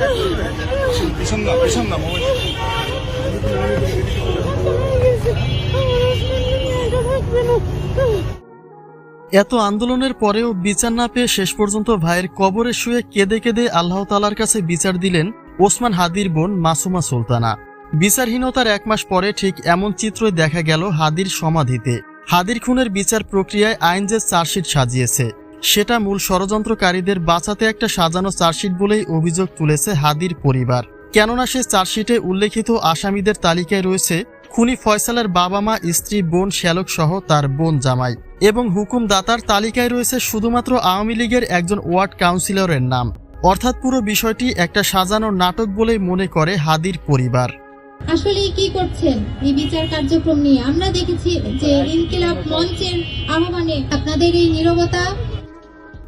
এত আন্দোলনের পরেও বিচার না পেয়ে শেষ পর্যন্ত ভাইয়ের কবরে শুয়ে কেঁদে কেঁদে আল্লাহ তালার কাছে বিচার দিলেন ওসমান হাদির বোন মাসুমা সুলতানা। বিচারহীনতার এক মাস পরে ঠিক এমন চিত্রই দেখা গেল হাদির সমাধিতে। হাদির খুনের বিচার প্রক্রিয়ায় আইন যে চার্জশিট সাজিয়েছে। সেটা মূল ষড়যন্ত্রকারীদের বাঁচাতে একটা সাজানো চার্জশিট বলেই অভিযোগ তুলেছে হাদির পরিবার। কেননা সে চার্জশিটে উল্লেখিত আসামিদের তালিকায় রয়েছে খুনি ফয়সালের বাবা মা স্ত্রী, বোন, শ্যালক সহ তার বোন জামাই এবং হুকুমদাতার তালিকায় রয়েছে শুধুমাত্র আওয়ামী লীগের একজন ওয়ার্ড কাউন্সিলরের নাম। অর্থাৎ পুরো বিষয়টি একটা সাজানো নাটক বলেই মনে করে হাদির পরিবার। আসলে কি করছেন? এই বিচার কার্যক্রম নিয়ে আমরা দেখেছি যে ইনকিলাব মঞ্চের আহ্বানে আপনাদের এই নীরবতা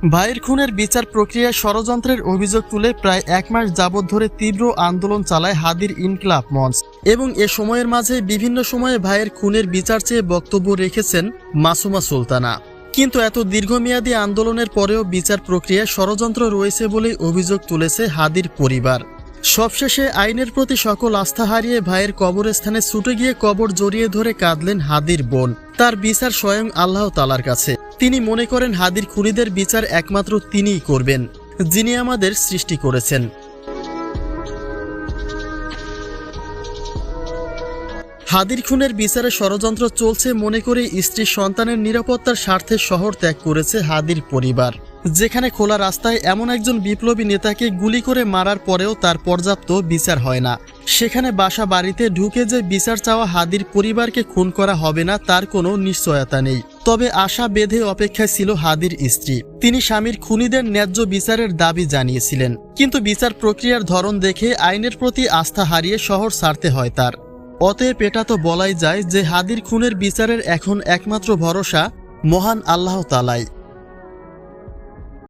ভাইয়ের খুনের বিচার প্রক্রিয়ায় ষড়যন্ত্রের অভিযোগ তুলে প্রায় এক মাস যাবৎ ধরে তীব্র আন্দোলন চালায় হাদির ইনকলাব মঞ্চ। এবং এ সময়ের মাঝে বিভিন্ন সময়ে ভাইয়ের খুনের বিচার চেয়ে বক্তব্য রেখেছেন মাসুমা সুলতানা। কিন্তু এত দীর্ঘমেয়াদী আন্দোলনের পরেও বিচার প্রক্রিয়ায় ষড়যন্ত্র রয়েছে বলেই অভিযোগ তুলেছে হাদির পরিবার। সবশেষে আইনের প্রতি সকল আস্থা হারিয়ে ভাইয়ের কবরস্থানে ছুটে গিয়ে কবর জড়িয়ে ধরে কাঁদলেন হাদির বোন। তার বিচার স্বয়ং আল্লাহ তালার কাছে। তিনি মনে করেন হাদির খুনিদের বিচার একমাত্র তিনিই করবেন, যিনি আমাদের সৃষ্টি করেছেন। হাদির খুনের বিচারে ষড়যন্ত্র চলছে মনে করে স্ত্রী সন্তানের নিরাপত্তার স্বার্থে শহর ত্যাগ করেছে হাদির পরিবার, যেখানে খোলা রাস্তায় এমন একজন বিপ্লবী নেতাকে গুলি করে মারার পরেও তার পর্যাপ্ত বিচার হয় না। সেখানে বাসা বাড়িতে ঢুকে যে বিচার চাওয়া হাদির পরিবারকে খুন করা হবে না, তার কোনো নিশ্চয়তা নেই। তবে আশা বেঁধে অপেক্ষায় ছিল হাদির স্ত্রী। তিনি স্বামীর খুনিদের ন্যায্য বিচারের দাবি জানিয়েছিলেন, কিন্তু বিচার প্রক্রিয়ার ধরন দেখে আইনের প্রতি আস্থা হারিয়ে শহর ছাড়তে হয় তার। অতএব এটা তো বলাই যায় যে হাদির খুনের বিচারের এখন একমাত্র ভরসা মহান আল্লাহ তালাই।